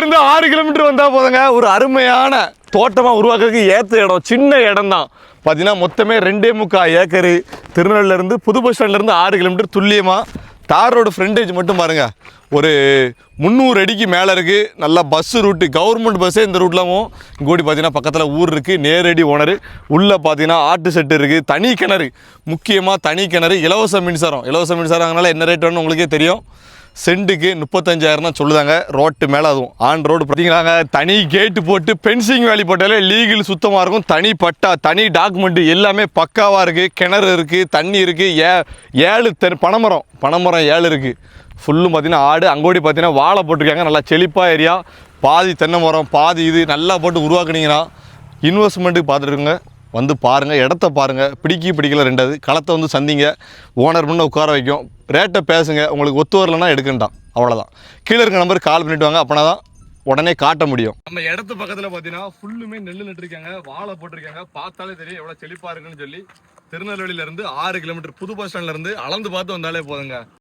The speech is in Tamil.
இருந்து ஆறு கிலோமீட்டர் வந்தா போதுங்க. ஒரு அருமையான தோட்டமா உருவாக்குறதுக்கு ஏத்த இடம் சின்ன இடம் தான் பார்த்தீங்கன்னா மொத்தமே ரெண்டே முக்கால் ஏக்கரு. திருநெல்வேலிருந்து புது பஸ் ஸ்டாண்ட்லேருந்து ஆறு கிலோமீட்டர் துல்லியமாக தார் ரோடு ஃப்ரண்டேஜ் மட்டும் பாருங்க. ஒரு முந்நூறு அடிக்கு மேலே இருக்குது நல்லா பஸ் ரூட்டு கவர்மெண்ட் பஸ்ஸே இந்த ரூட்லவும் இங்கோடி பார்த்தீங்கன்னா பக்கத்தில் ஊர் இருக்குது நேரடி ஓனர் உள்ளே பார்த்தீங்கன்னா ஆட்டு செட்டு இருக்குது தனி கிணறு. முக்கியமாக தனி கிணறு. இலவச மின்சாரம். இலவச மின்சாரங்கனால என்ன ரேட் வேணும் உங்களுக்கே தெரியும். சென்ட்டுக்கு முப்பத்தஞ்சாயிரம் தான் சொல்லுதாங்க. ரோட்டு மேலே அதுவும். ஆன் ரோடு பார்த்தீங்களாங்க தனி கேட்டு போட்டு பென்சிங் வேலி போட்டாலே லீகல் சுத்தமாக இருக்கும். தனி பட்டா தனி டாக்குமெண்ட்டு எல்லாமே பக்காவாக இருக்குது கிணறு இருக்குது தண்ணி இருக்குது ஏ ஏழு தெரு பனைமரம். பனைமரம் ஏழு இருக்குது ஃபுல்லும் பார்த்தீங்கன்னா ஆடு அங்கோடி பார்த்தீங்கன்னா வாழை போட்டிருக்காங்க. நல்லா செழிப்பாக ஏரியா. பாதி தென்னை மரம் பாதி இது நல்லா போட்டு உருவாக்குனீங்கன்னா இன்வெஸ்ட்மெண்ட்டுக்கு பார்த்துருக்குங்க வந்து பாருங்கள் இடத்த பாருங்கள் பிடிக்கி பிடிக்கல ரெண்டாவது. களத்தை வந்து சந்திங்க. ஓனர் முன்ன உட்கார வைக்கும். ரேட்டை பேசுங்க. உங்களுக்கு ஒத்து வரலன்னா எடுக்கண்டாம் அவ்வளோதான் கீழே இருக்க நம்பருக்கு கால் பண்ணிட்டு வாங்க. அப்படின்னா தான் உடனே காட்ட முடியும். நம்ம இடத்து பக்கத்தில் பார்த்தீங்கன்னா ஃபுல்லுமே நெல் நட்டுருக்காங்க. வாழை போட்டிருக்காங்க. பார்த்தாலே தெரியும் எவ்வளோ செழிப்பாக இருக்குன்னு சொல்லி. திருநெல்வேலியில இருந்து ஆறு கிலோமீட்டர் புது பஸ் ஸ்டாண்ட்லேருந்து அளந்து பார்த்து வந்தாலே போதுங்க.